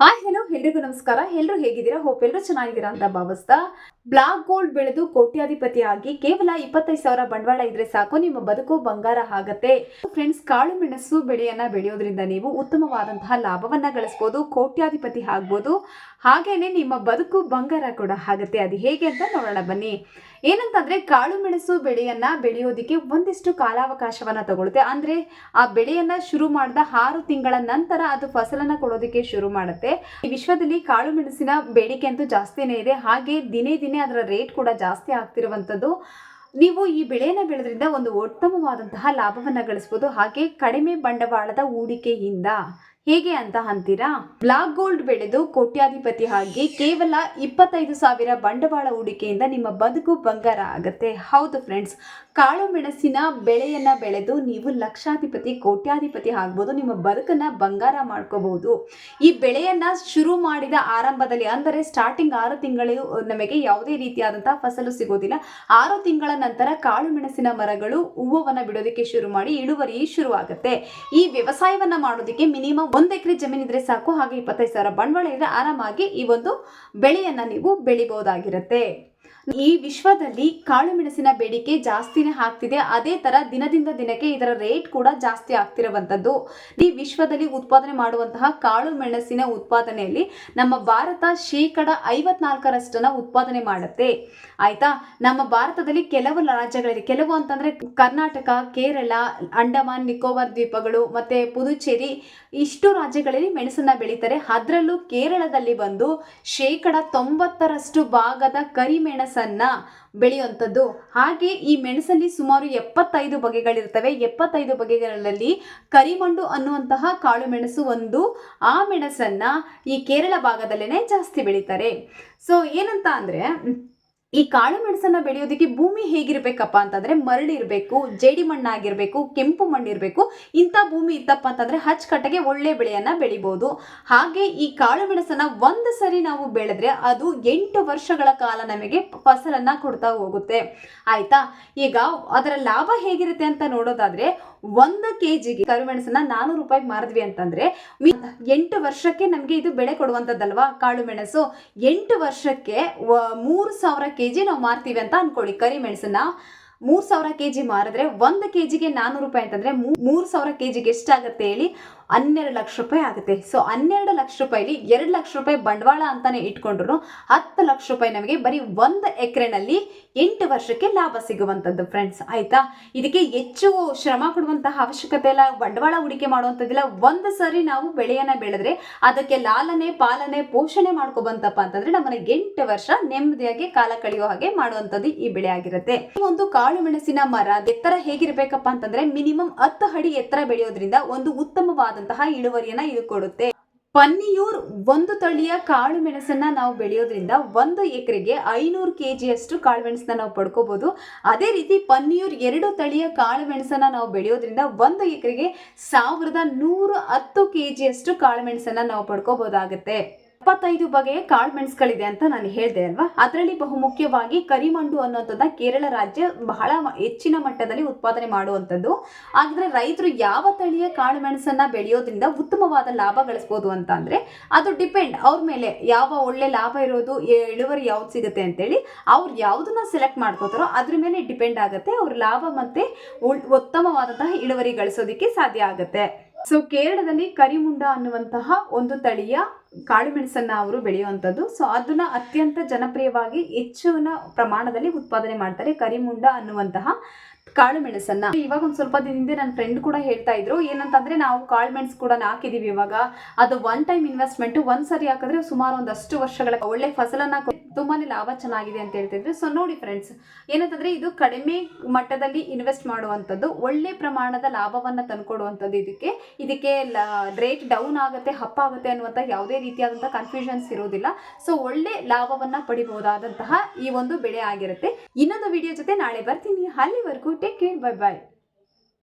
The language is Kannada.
ಹಾಯ್ ಹಲೋ ಎಲ್ರಿಗೂ ನಮಸ್ಕಾರ. ಎಲ್ಲರೂ ಹೇಗಿದ್ದೀರಾ? ಹೋಪ್ ಎಲ್ಲರೂ ಚೆನ್ನಾಗಿದ್ದೀರಾ ಅಂತ ಭಾವಿಸ್ತಾ ಬ್ಲಾಕ್ ಗೋಲ್ಡ್ ಬೆಳೆದು ಕೋಟ್ಯಾಧಿಪತಿ ಆಗಿ ಕೇವಲ ಇಪ್ಪತ್ತೈದು ಸಾವಿರ ಬಂಡವಾಳ ಇದ್ರೆ ಸಾಕು, ನಿಮ್ಮ ಬದುಕು ಬಂಗಾರ ಆಗತ್ತೆ. ಫ್ರೆಂಡ್ಸ್, ಕಾಳು ಮೆಣಸು ಬೆಳೆಯನ್ನ ಬೆಳೆಯೋದ್ರಿಂದ ನೀವು ಉತ್ತಮವಾದಂತಹ ಲಾಭವನ್ನ ಗಳಿಸ್ಬೋದು, ಕೋಟ್ಯಾಧಿಪತಿ ಆಗ್ಬೋದು. ಹಾಗೇನೆ ನಿಮ್ಮ ಬದುಕು ಬಂಗಾರ ಕೂಡ ಆಗತ್ತೆ. ಅದು ಹೇಗೆ ಅಂತ ನೋಡೋಣ ಬನ್ನಿ. ಏನಂತಂದ್ರೆ, ಕಾಳು ಮೆಣಸು ಬೆಳೆಯನ್ನ ಬೆಳೆಯೋದಿಕ್ಕೆ ಒಂದಿಷ್ಟು ಕಾಲಾವಕಾಶವನ್ನ ತಗೊಳುತ್ತೆ ಅಂದ್ರೆ, ಆ ಬೆಳೆಯನ್ನ ಶುರು ಮಾಡಿದ ಆರು ತಿಂಗಳ ನಂತರ ಅದು ಫಸಲನ್ನ ಕೊಡೋದಕ್ಕೆ ಶುರು ಮಾಡುತ್ತೆ. ವಿಶ್ವದಲ್ಲಿ ಕಾಳು ಮೆಣಸಿನ ಬೇಡಿಕೆ ಅಂತೂ ಜಾಸ್ತಿನೇ ಇದೆ. ಹಾಗೆ ದಿನೇ ದಿನೇ ಅದರ ರೇಟ್ ಕೂಡ ಜಾಸ್ತಿ ಆಗ್ತಿರುವಂಥದ್ದು ನೀವು ಈ ಬೆಳೆಯನ್ನು ಬೆಳೆದ್ರಿಂದ ಒಂದು ಉತ್ತಮವಾದಂತಹ ಲಾಭವನ್ನು ಗಳಿಸ್ಬೋದು. ಹಾಗೆ ಕಡಿಮೆ ಬಂಡವಾಳದ ಹೂಡಿಕೆಯಿಂದ. ಹೇಗೆ ಅಂತ ಅಂತೀರಾ? ಬ್ಲಾಕ್ ಗೋಲ್ಡ್ ಬೆಳೆದು ಕೋಟ್ಯಾಧಿಪತಿ ಆಗಿ ಕೇವಲ ಇಪ್ಪತ್ತೈದು ಸಾವಿರ ಬಂಡವಾಳ ಹೂಡಿಕೆಯಿಂದ ನಿಮ್ಮ ಬದುಕು ಬಂಗಾರ ಆಗತ್ತೆ. ಹೌದು ಫ್ರೆಂಡ್ಸ್ ಕಾಳು ಬೆಳೆಯನ್ನು ಬೆಳೆಯನ್ನ ಬೆಳೆದು ನೀವು ಲಕ್ಷಾಧಿಪತಿ, ಕೋಟ್ಯಾಧಿಪತಿ ಆಗ್ಬೋದು, ನಿಮ್ಮ ಬದುಕನ್ನು ಬಂಗಾರ ಮಾಡ್ಕೋಬಹುದು. ಈ ಬೆಳೆಯನ್ನು ಶುರು ಮಾಡಿದ ಆರಂಭದಲ್ಲಿ, ಅಂದರೆ ಸ್ಟಾರ್ಟಿಂಗ್ ಆರು ತಿಂಗಳು, ನಮಗೆ ಯಾವುದೇ ರೀತಿಯಾದಂಥ ಫಸಲು ಸಿಗೋದಿಲ್ಲ. ಆರು ತಿಂಗಳ ನಂತರ ಕಾಳುಮೆಣಸಿನ ಮರಗಳು ಹೂವನ್ನ ಬಿಡೋದಕ್ಕೆ ಶುರು ಮಾಡಿ ಇಳುವರಿ ಶುರುವಾಗುತ್ತೆ. ಈ ವ್ಯವಸಾಯವನ್ನ ಮಾಡೋದಕ್ಕೆ ಮಿನಿಮಮ್ ಒಂದು ಎಕರೆ ಜಮೀನಿದ್ರೆ ಸಾಕು, ಹಾಗೆ ಇಪ್ಪತ್ತೈದು ಸಾವಿರ ಬಂಡವಾಳ ಇದ್ರೆ ಆರಾಮಾಗಿ ಈ ಒಂದು ಬೆಳೆಯನ್ನು ನೀವು ಬೆಳಿಬಹುದಾಗಿರುತ್ತೆ. ಈ ವಿಶ್ವದಲ್ಲಿ ಕಾಳು ಮೆಣಸಿನ ಬೇಡಿಕೆ ಜಾಸ್ತಿನೇ ಆಗ್ತಿದೆ. ಅದೇ ತರ ದಿನದಿಂದ ದಿನಕ್ಕೆ ಇದರ ರೇಟ್ ಕೂಡ ಜಾಸ್ತಿ ಆಗ್ತಿರುವಂತದ್ದು ಈ ವಿಶ್ವದಲ್ಲಿ ಉತ್ಪಾದನೆ ಮಾಡುವಂತಹ ಕಾಳು ಮೆಣಸಿನ ಉತ್ಪಾದನೆಯಲ್ಲಿ ನಮ್ಮ ಭಾರತ ಶೇಕಡ ಐವತ್ನಾಲ್ಕರಷ್ಟನ್ನ ಉತ್ಪಾದನೆ ಮಾಡುತ್ತೆ. ಆಯ್ತಾ? ನಮ್ಮ ಭಾರತದಲ್ಲಿ ಕೆಲವು ರಾಜ್ಯಗಳಿದೆ ಕೆಲವು ಅಂತಂದ್ರೆ ಕರ್ನಾಟಕ, ಕೇರಳ, ಅಂಡಮಾನ್, ನಿಕೋಬಾರ್ ದ್ವೀಪಗಳು ಮತ್ತೆ ಪುದುಚೇರಿ ಇಷ್ಟು ರಾಜ್ಯಗಳಲ್ಲಿ ಮೆಣಸನ್ನ ಬೆಳೀತಾರೆ. ಅದರಲ್ಲೂ ಕೇರಳದಲ್ಲಿ ಬಂದು ಶೇಕಡ ತೊಂಬತ್ತರಷ್ಟು ಭಾಗದ ಕರಿಮೆಣಸನ್ನ ಬೆಳೆಯುವಂಥದ್ದು. ಹಾಗೆ ಈ ಮೆಣಸಲ್ಲಿ ಸುಮಾರು ಎಪ್ಪತ್ತೈದು ಬಗೆಗಳಿರ್ತವೆ. ಎಪ್ಪತ್ತೈದು ಬಗೆಗಳಲ್ಲಿ ಕರಿಮಂಡು ಅನ್ನುವಂತಹ ಕಾಳು ಮೆಣಸು ಒಂದು. ಆ ಮೆಣಸನ್ನ ಈ ಕೇರಳ ಭಾಗದಲ್ಲೇನೆ ಜಾಸ್ತಿ ಬೆಳೀತಾರೆ. ಸೊ ಏನಂತ ಅಂದ್ರೆ ಈ ಕಾಳು ಮೆಣಸನ್ನ ಬೆಳೆಯೋದಕ್ಕೆ ಭೂಮಿ ಹೇಗಿರ್ಬೇಕಪ್ಪ ಅಂತಂದ್ರೆ ಮರಳಿರ್ಬೇಕು ಜೇಡಿ ಮಣ್ಣಾಗಿರ್ಬೇಕು, ಕೆಂಪು ಮಣ್ಣಿರ್ಬೇಕು ಇಂಥ ಭೂಮಿ ಇತ್ತಪ್ಪ ಅಂತಂದ್ರೆ ಹಚ್ಚಕಟ್ಟೆಗೆ ಒಳ್ಳೆ ಬೆಳೆಯನ್ನ ಬೆಳಿಬಹುದು ಹಾಗೆ ಈ ಕಾಳು ಮೆಣಸನ್ನ ಒಂದು ಸರಿ ನಾವು ಬೆಳೆದ್ರೆ ಅದು ಎಂಟು ವರ್ಷಗಳ ಕಾಲ ನಮಗೆ ಫಸಲನ್ನ ಕೊಡ್ತಾ ಹೋಗುತ್ತೆ. ಆಯ್ತಾ? ಈಗ ಅದರ ಲಾಭ ಹೇಗಿರುತ್ತೆ ಅಂತ ನೋಡೋದಾದ್ರೆ ಒಂದು ಕೆ ಜಿಗೆ ಕರಿಮೆಣಸನ್ನ ನಾನೂರು ರೂಪಾಯಿಗೆ ಮಾರಿದ್ವಿ ಅಂತಂದ್ರೆ ಎಂಟು ವರ್ಷಕ್ಕೆ ನಮಗೆ ಇದು ಬೆಳೆ ಕೊಡುವಂಥದ್ದಲ್ವಾ ಕಾಳು ಮೆಣಸು? ಎಂಟು ವರ್ಷಕ್ಕೆ ಮೂರು ಸಾವಿರ ಕೆ ಜಿ ನಾವು ಮಾರ್ತೀವಿ ಅಂತ ಅನ್ಕೊಳ್ಳಿ. ಕರಿಮೆಣಸನ್ನ ಮೂರು ಸಾವಿರ ಕೆ ಜಿ ಮಾರಿದ್ರೆ ಒಂದು ಕೆ ಜಿಗೆ ನಾನ್ನೂರು ರೂಪಾಯಿ ಅಂತಂದ್ರೆ ಮೂರು ಸಾವಿರ ಕೆ ಜಿಗೆ ಎಷ್ಟಾಗುತ್ತೆ ಹೇಳಿ ಹನ್ನೆರಡು ಲಕ್ಷ ರೂಪಾಯಿ ಆಗುತ್ತೆ. ಸೊ ಹನ್ನೆರಡು ಲಕ್ಷ ರೂಪಾಯಿಲಿ ಎರಡು ಲಕ್ಷ ರೂಪಾಯಿ ಬಂಡವಾಳ ಅಂತಾನೆ ಇಟ್ಕೊಂಡ್ರು, ಹತ್ತು ಲಕ್ಷ ರೂಪಾಯಿ ನಮಗೆ ಬರೀ ಒಂದು ಎಕರೆನಲ್ಲಿ ಎಂಟು ವರ್ಷಕ್ಕೆ ಲಾಭ ಸಿಗುವಂಥದ್ದು ಫ್ರೆಂಡ್ಸ್ ಆಯ್ತಾ? ಇದಕ್ಕೆ ಹೆಚ್ಚು ಶ್ರಮ ಕೊಡುವಂತಹ ಅವಶ್ಯಕತೆ ಇಲ್ಲ. ಬಂಡವಾಳ ಹೂಡಿಕೆ ಮಾಡುವಂಥದ್ದಿಲ್ಲ. ಒಂದು ಸರಿ ನಾವು ಬೆಳೆಯನ್ನ ಬೆಳೆದ್ರೆ ಅದಕ್ಕೆ ಲಾಲನೆ, ಪಾಲನೆ, ಪೋಷಣೆ ಮಾಡ್ಕೊಬಂತಪ್ಪ ಅಂತಂದ್ರೆ ನಮ್ಮನ್ನ ಎಂಟು ವರ್ಷ ನೆಮ್ಮದಿಯಾಗಿ ಕಾಲ ಕಳೆಯೋ ಹಾಗೆ ಮಾಡುವಂಥದ್ದು ಈ ಬೆಳೆ ಆಗಿರುತ್ತೆ. ಒಂದು ಕಾಳು ಮೆಣಸಿನ ಮರ ಎತ್ತರ ಹೇಗಿರ್ಬೇಕಪ್ಪ ಅಂತಂದ್ರೆ ಮಿನಿಮಮ್ ಹತ್ತು ಅಡಿ ಎತ್ತರ ಬೆಳೆಯೋದ್ರಿಂದ ಒಂದು ಉತ್ತಮವಾದಂತಹ ಇಳುವರಿಯನ್ನ ಇದು ಕೊಡುತ್ತೆ. ಪನ್ನಿಯೂರ್ ಒಂದು ತಳಿಯ ಕಾಳು ಮೆಣಸನ್ನ ನಾವು ಬೆಳೆಯೋದ್ರಿಂದ ಒಂದು ಎಕರೆಗೆ ಐನೂರು ಕೆ ಜಿಯಷ್ಟು ಕಾಳು ಮೆಣಸನ್ನ ನಾವು ಪಡ್ಕೋಬಹುದು ಅದೇ ರೀತಿ ಪನ್ನಿಯೂರ್ ಎರಡು ತಳಿಯ ಕಾಳು ಮೆಣಸನ್ನ ನಾವು ಬೆಳೆಯೋದ್ರಿಂದ ಒಂದು ಎಕರೆಗೆ ಸಾವಿರದ ನೂರ ಹತ್ತು ಕೆ ಜಿಯಷ್ಟು ಕಾಳು ಮೆಣಸನ್ನ ನಾವು ಪಡ್ಕೋಬಹುದಾಗುತ್ತೆ ಎಪ್ಪತ್ತೈದು ಬಗೆಯ ಕಾಳು ಮೆಣಸುಗಳಿದೆ ಅಂತ ನಾನು ಹೇಳಿದೆ ಅಲ್ವಾ? ಅದರಲ್ಲಿ ಬಹುಮುಖ್ಯವಾಗಿ ಕರಿಮಂಡು ಅನ್ನೋಂಥದ್ದು ಕೇರಳ ರಾಜ್ಯ ಬಹಳ ಹೆಚ್ಚಿನ ಮಟ್ಟದಲ್ಲಿ ಉತ್ಪಾದನೆ ಮಾಡುವಂಥದ್ದು. ಹಾಗಿದ್ರೆ ರೈತರು ಯಾವ ತಳಿಯ ಕಾಳು ಮೆಣಸನ್ನ ಬೆಳೆಯೋದ್ರಿಂದ ಉತ್ತಮವಾದ ಲಾಭ ಗಳಿಸ್ಬೋದು ಅಂತ ಅಂದ್ರೆ, ಅದು ಡಿಪೆಂಡ್. ಅವ್ರ ಮೇಲೆ ಯಾವ ಒಳ್ಳೆ ಲಾಭ ಇರೋದು ಇಳುವರಿ ಯಾವ್ದು ಸಿಗುತ್ತೆ ಅಂತೇಳಿ ಅವ್ರು ಯಾವುದನ್ನ ಸೆಲೆಕ್ಟ್ ಮಾಡ್ಕೋತಾರೋ ಅದ್ರ ಮೇಲೆ ಡಿಪೆಂಡ್ ಆಗುತ್ತೆ. ಅವ್ರ ಲಾಭ ಮತ್ತೆ ಉತ್ತಮವಾದಂತಹ ಇಳುವರಿ ಗಳಿಸೋದಕ್ಕೆ ಸಾಧ್ಯ ಆಗುತ್ತೆ. ಸೊ ಕೇರಳದಲ್ಲಿ ಕರಿಮುಂಡ ಅನ್ನುವಂತಹ ಒಂದು ತಳಿಯ ಕಾಳು ಮೆಣಸನ್ನ ಅವರು ಬೆಳೆಯುವಂಥದ್ದು. ಸೊ ಅದನ್ನ ಅತ್ಯಂತ ಜನಪ್ರಿಯವಾಗಿ ಹೆಚ್ಚಿನ ಪ್ರಮಾಣದಲ್ಲಿ ಉತ್ಪಾದನೆ ಮಾಡ್ತಾರೆ ಕರಿಮುಂಡ ಅನ್ನುವಂತಹ ಕಾಳು ಮೆಣಸನ್ನ. ಇವಾಗ ಒಂದು ಸ್ವಲ್ಪ ದಿನದಿಂದ ನನ್ನ ಫ್ರೆಂಡ್ ಕೂಡ ಹೇಳ್ತಾ ಇದ್ರು, ಏನಂತಂದ್ರೆ ನಾವು ಕಾಳು ಮೆಣಸು ಕೂಡ ಹಾಕಿದೀವಿ ಇವಾಗ. ಅದು ಒನ್ ಟೈಮ್ ಇನ್ವೆಸ್ಟ್ಮೆಂಟ್ ಒಂದ್ಸರಿ ಹಾಕಿದ್ರೆ ಸುಮಾರು ಒಂದಷ್ಟು ವರ್ಷಗಳ ಒಳ್ಳೆ ಫಸಲನ್ನ ತುಂಬಾನೇ ಲಾಭ ಚೆನ್ನಾಗಿದೆ ಅಂತ ಹೇಳ್ತಿದ್ರು ಸೊ ನೋಡಿ ಫ್ರೆಂಡ್ಸ್ ಏನಂತಂದ್ರೆ ಇದು ಕಡಿಮೆ ಮಟ್ಟದಲ್ಲಿ ಇನ್ವೆಸ್ಟ್ ಮಾಡುವಂಥದ್ದು, ಒಳ್ಳೆ ಪ್ರಮಾಣದ ಲಾಭವನ್ನು ತಂದುಕೊಡುವಂಥದ್ದು ಇದಕ್ಕೆ. ಇದಕ್ಕೆ ರೇಟ್ ಡೌನ್ ಆಗುತ್ತೆ ಹಪ್ಪ ಆಗುತ್ತೆ ಅನ್ನುವಂಥ ಯಾವುದೇ ರೀತಿಯಾದಂಥ ಕನ್ಫ್ಯೂಷನ್ಸ್ ಇರೋದಿಲ್ಲ ಸೊ ಒಳ್ಳೆ ಲಾಭವನ್ನು ಪಡಿಬಹುದಾದಂತಹ ಈ ಒಂದು ಬೆಳೆ ಆಗಿರುತ್ತೆ. ಇನ್ನೊಂದು ವಿಡಿಯೋ ಜೊತೆ ನಾಳೆ ಬರ್ತೀನಿ. ಅಲ್ಲಿವರೆಗೂ ಟೇಕ್ ಕೇರ್ ಬೈ ಬಾಯ್